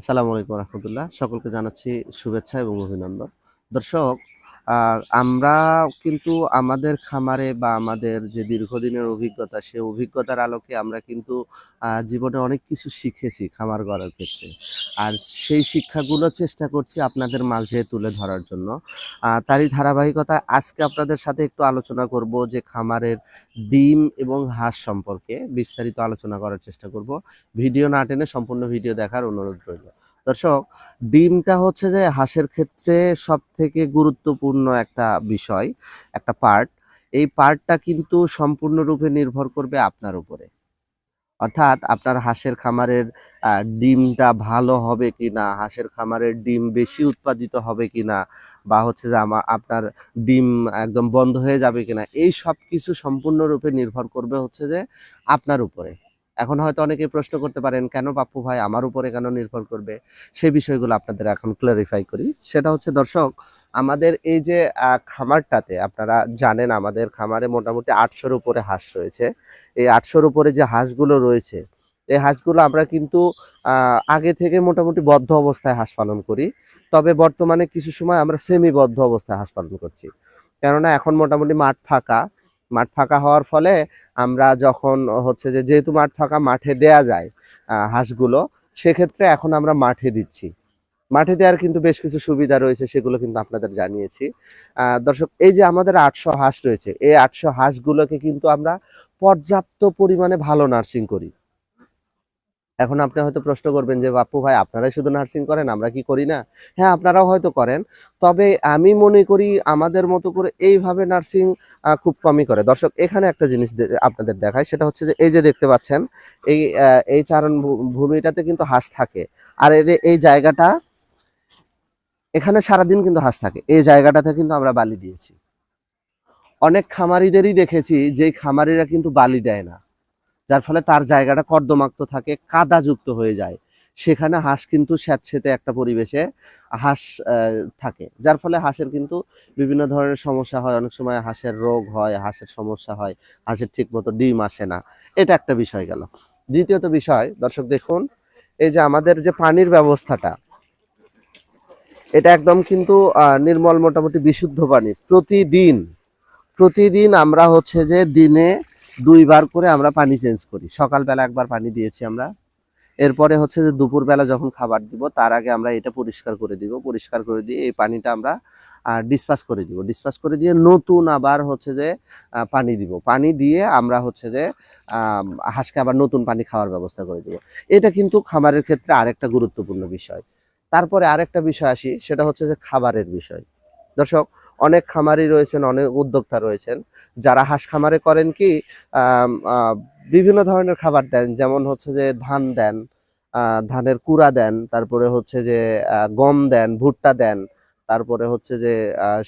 আসসালামু আলাইকুম রহমতুল্লাহ। সকলকে জানাচ্ছি শুভেচ্ছা এবং অভিনন্দন। দর্শক আমরা কিন্তু আমাদের খামারে বা আমাদের যে দীর্ঘদিনের অভিজ্ঞতা সেই অভিজ্ঞতার আলোকে আমরা কিন্তু জীবনে অনেক কিছু শিখেছি খামার গড়ার ক্ষেত্রে। আর সেই শিক্ষাগুলো চেষ্টা করছি আপনাদের মাঝে তুলে ধরার জন্য। তারই ধারাবাহিকতা আজকে আপনাদের সাথে একটু আলোচনা করব যে খামারের ডিম এবং হাঁস সম্পর্কে। বিস্তারিত আলোচনা করার চেষ্টা করব। ভিডিও না টেনে সম্পূর্ণ ভিডিও দেখার অনুরোধ রইল। দর্শক, ডিমটা হচ্ছে যে হাঁসের ক্ষেত্রে সব থেকে গুরুত্বপূর্ণ একটা বিষয়, একটা পার্ট এই পার্টটা কিন্তু সম্পূর্ণরূপে নির্ভর করবে আপনার উপরে। অর্থাৎ আপনার হাঁসের খামারের ডিমটা ভালো হবে কিনা, হাঁসের খামারের ডিম বেশি উৎপাদিত হবে কি না বা হচ্ছে যে আমার আপনার ডিম একদম বন্ধ হয়ে যাবে কিনা, এই সব কিছু সম্পূর্ণরূপে নির্ভর করবে হচ্ছে যে আপনার উপরে। এখন হয়তো অনেকে প্রশ্ন করতে পারেন, কেন পাপ্পু ভাই আমার উপরে কেন নির্ভর করবে? সেই বিষয়গুলো আপনাদের এখন ক্লারিফাই করি। সেটা হচ্ছে, দর্শক, আমাদের এই যে খামারটাতে আপনারা জানেন, আমাদের খামারে মোটামুটি আটশোর উপরে হাঁস রয়েছে। এই আটশোর উপরে যে হাঁসগুলো রয়েছে, এই হাঁসগুলো আমরা কিন্তু আগে থেকে মোটামুটি বদ্ধ অবস্থায় হাঁস পালন করি। তবে বর্তমানে কিছু সময় আমরা সেমি বদ্ধ অবস্থায় হাঁস পালন করছি। কেননা এখন মোটামুটি মাঠ ফাঁকা মাঠ ফাঁকা হওয়ার ফলে আমরা যখন হচ্ছে যে যেহেতু মাঠ ফাঁকা, মাঠে দেয়া যায় হাঁসগুলো, সেক্ষেত্রে এখন আমরা মাঠে দিচ্ছি। মাঠে দেওয়ার কিন্তু বেশ কিছু সুবিধা রয়েছে, সেগুলো কিন্তু আপনাদের জানিয়েছি। দর্শক, এই যে আমাদের আটশো হাঁস রয়েছে, এই আটশো হাঁসগুলোকে কিন্তু আমরা পর্যাপ্ত পরিমাণে ভালো নার্সিং করি। এখন আপনি হয়তো প্রশ্ন করবেন যে বাপু ভাই, আপনারাই শুধু নার্সিং করেন, আমরা কি করি না? হ্যাঁ আপনারাও হয়তো করেন। তবে আমি মনে করি আমাদের মতো করে এইভাবে নার্সিং খুব কমই করে। দর্শক, এখানে একটা জিনিস আপনাদের দেখায় সেটা হচ্ছে যে, এই যে দেখতে পাচ্ছেন, এই এই চারণ ভূমিটাতে কিন্তু হাঁস থাকে। আর যে, এই জায়গাটা, এখানে সারাদিন কিন্তু হাঁস থাকে। এই জায়গাটাতে কিন্তু আমরা বালি দিয়েছি। অনেক খামারিদেরই দেখেছি যে, খামারিরা কিন্তু বালি দেয় না। যার ফলে তার জায়গাটা কর্দমাক্ত থাকে, কাদাযুক্ত হয়ে যায়। সেখানে হাঁস কিন্তু স্যাঁতসেঁতে একটা পরিবেশে হাঁস থাকে। যার ফলে হাঁসের কিন্তু বিভিন্ন ধরনের সমস্যা হয়। অনেক সময় হাঁসের রোগ হয়, হাঁসের সমস্যা হয়, হাঁসের ঠিক মতো ডিম আসে না। এটা একটা বিষয় গেল। দ্বিতীয়ত বিষয়, দর্শক দেখুন, এই যে আমাদের যে পানির ব্যবস্থাটা, এটা একদম কিন্তু নির্মল মোটামুটি বিশুদ্ধ পানি। প্রতিদিন প্রতিদিন আমরা হচ্ছে যে দিনে দুইবার করে আমরা পানি চেঞ্জ করি। সকালবেলা একবার পানি দিয়েছি আমরা। এরপরে হচ্ছে যে দুপুরবেলা যখন খাবার দিব, তার আগে আমরা এটা পরিষ্কার করে দিব। পরিষ্কার করে দিয়ে এই পানিটা আমরা ডিসপাস করে দিব। ডিসপাস করে দিয়ে নতুন আবার হচ্ছে যে পানি দিব। পানি দিয়ে আমরা হচ্ছে যে হাঁসকে আবার নতুন পানি খাওয়ার ব্যবস্থা করে দিব। এটা কিন্তু খামারের ক্ষেত্রে আরেকটা গুরুত্বপূর্ণ বিষয়। তারপরে আরেকটা বিষয় আসি, সেটা হচ্ছে যে খাবারের বিষয়। দর্শক অনেক খামারি রয়েছেন, অনেক উদ্যোক্তা রয়েছেন। যারা হাঁস খামারে করেন কি বিভিন্ন ধরনের খাবার দেন। যেমন হচ্ছে যে ধান দেন ধানের কুড়া দেন, তারপরে হচ্ছে যে গম দেন, ভুট্টা দেন, তারপরে হচ্ছে যে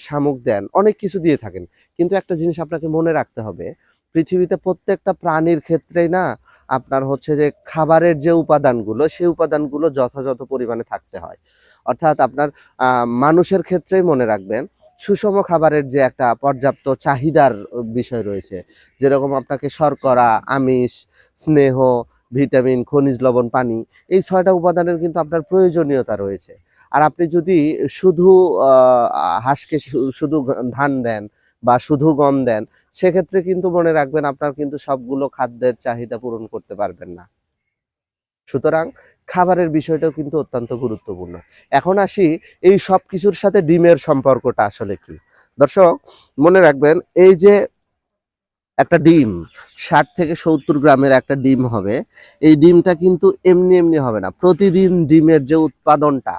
শামুক দেন, অনেক কিছু দিয়ে থাকেন। কিন্তু একটা জিনিস আপনাকে মনে রাখতে হবে, পৃথিবীতে প্রত্যেকটা প্রাণীর ক্ষেত্রেই না, আপনার হচ্ছে যে খাবারের যে উপাদানগুলো, সেই উপাদানগুলো যথাযথ পরিমাণে থাকতে হয়। অর্থাৎ আপনার মানুষের ক্ষেত্রেই মনে রাখবেন সুষম খাবারের যে একটা পর্যাপ্ত চাহিদার বিষয় রয়েছে, যেরকম আপনাকে শর্করা, আমিষ, স্নেহ, ভিটামিন, খনিজ লবণ, পানি, এই ছয়টা উপাদানের কিন্তু আপনার প্রয়োজনীয়তা রয়েছে। আর আপনি যদি শুধু হাঁসকে শুধু ধান দেন বা শুধু গম দেন, সেক্ষেত্রে কিন্তু মনে রাখবেন আপনার কিন্তু সবগুলো খাদ্যের চাহিদা পূরণ করতে পারবেন না। সুতরাং খাবারের বিষয়টাও কিন্তু অত্যন্ত গুরুত্বপূর্ণ। এখন আসি, এই সব কিছুর সাথে ডিমের সম্পর্কটা আসলে কি? দর্শক, মনে রাখবেন, এই যে একটা ডিম, ষাট থেকে সত্তর গ্রামের একটা ডিম হবে, এই ডিমটা কিন্তু এমনি এমনি হবে না। প্রতিদিন ডিমের যে উৎপাদনটা,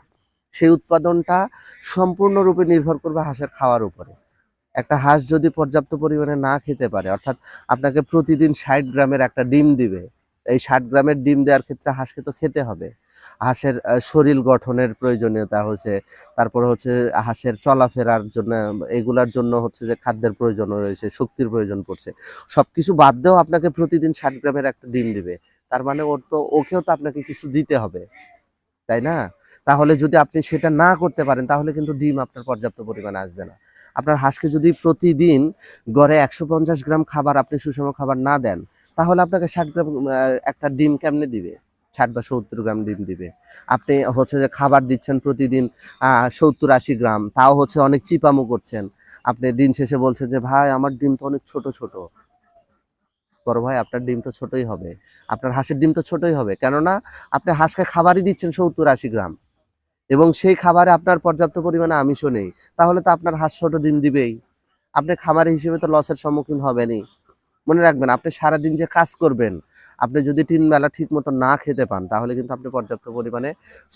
সেই উৎপাদনটা সম্পূর্ণরূপে নির্ভর করবে হাঁসের খাওয়ার উপরে। একটা হাঁস যদি পর্যাপ্ত পরিমাণে না খেতে পারে, অর্থাৎ আপনাকে প্রতিদিন ষাট গ্রামের একটা ডিম দিবে এই ষাট গ্রামের ডিম দেওয়ার ক্ষেত্রে হাঁসকে তো খেতে হবে। হাঁসের শরীর গঠনের প্রয়োজনীয়তা হচ্ছে তারপরে হচ্ছে হাঁসের চলাফেরার জন্য, এগুলার জন্য হচ্ছে যে খাদ্যের প্রয়োজন রয়েছে, শক্তির প্রয়োজন পড়ছে। সব কিছু বাদ দিয়েও আপনাকে প্রতিদিন ষাট গ্রামের একটা ডিম দিবে। তার মানে ওর তো, ওকেও তো আপনাকে কিছু দিতে হবে, তাই না? তাহলে যদি আপনি সেটা না করতে পারেন, তাহলে কিন্তু ডিম আপনার পর্যাপ্ত পরিমাণে আসবে না। আপনার হাঁসকে যদি প্রতিদিন গড়ে একশো পঞ্চাশ গ্রাম খাবার আপনি সুষম খাবার না দেন তাহলে আপনাকে ষাট গ্রাম একটা ডিম কেমনে দিবে? ষাট বা সত্তর গ্রাম ডিম দিবে। আপনি হচ্ছে যে খাবার দিচ্ছেন প্রতিদিন সত্তর আশি গ্রাম, তাও হচ্ছে অনেক চিপামো করছেন। আপনি দিন শেষে বলছেন যে, ভাই, আমার ডিম তো অনেক ছোট ছোট। বড় ভাই, আপনার ডিম তো ছোটই হবে। আপনার হাঁসের ডিম তো ছোটই হবে। কেননা, আপনি হাঁসকে খাবারই দিচ্ছেন সত্তর আশি গ্রাম। এবং সেই খাবারে আপনার পর্যাপ্ত পরিমাণে আমিষও নেই। তাহলে তো আপনার হাঁস ছোট ডিম দিবেই। আপনি খামারি হিসেবে তো লসের সম্মুখীন হবেনই। মনে রাখবেন, আপনি সারাদিন যে কাজ করবেন, আপনি যদি তিন বেলা ঠিক মতো না খেতে পান, তাহলে কিন্তু আপনি পর্যাপ্ত পরিমাণে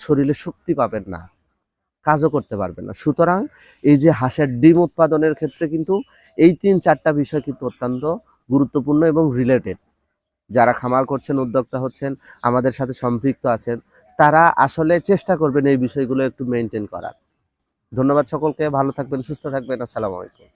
শরীরে শক্তি পাবেন না, কাজও করতে পারবেন না। সুতরাং এই যে হাঁসের ডিম উৎপাদনের ক্ষেত্রে কিন্তু এই তিন চারটা বিষয় কিন্তু অত্যন্ত গুরুত্বপূর্ণ এবং রিলেটেড যারা খামার করছেন, উদ্যোক্তা হচ্ছেন, আমাদের সাথে সম্পৃক্ত আছেন, তারা আসলে চেষ্টা করবেন এই বিষয়গুলো একটু মেনটেন করার। ধন্যবাদ সকলকে, ভালো থাকবেন, সুস্থ থাকবেন, আসসালামু আলাইকুম।